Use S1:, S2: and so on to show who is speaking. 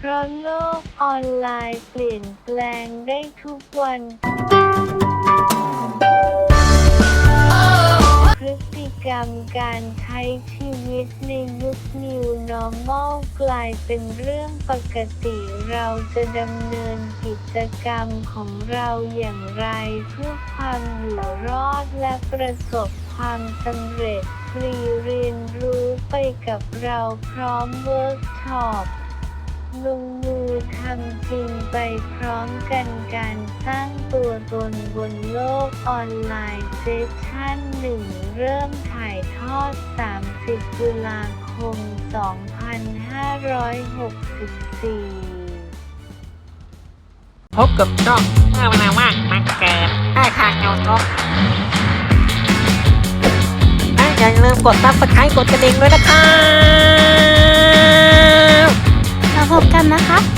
S1: เพราะโลกออนไลน์เปลี่ยนแปลงได้ทุกวัน พฤติกรรมการใช้ชีวิตในยุค New Normal กลายเป็นเรื่องปกติเราจะดำเนินกิจกรรมของเราอย่างไร เพื่อความอยู่รอดและประสบความสำเร็จฟรีเรียนรู้ไปกับเราพร้อมเวิร์กช็อป ลงมือทำจริงไปพร้อมกันการสร้างตัวตนบนโลกออนไลน์เซสชั่นหนึ่งเริ่มถ่ายทอด 30 ตุลาคม 2564
S2: พบกับช่องเมื่อเวลาว่างมาเกิดได้ทางยูทูบและอย่าลืมกดซับสไครต์กดกระดิ่งด้วยนะครับ
S3: บกันนะคะ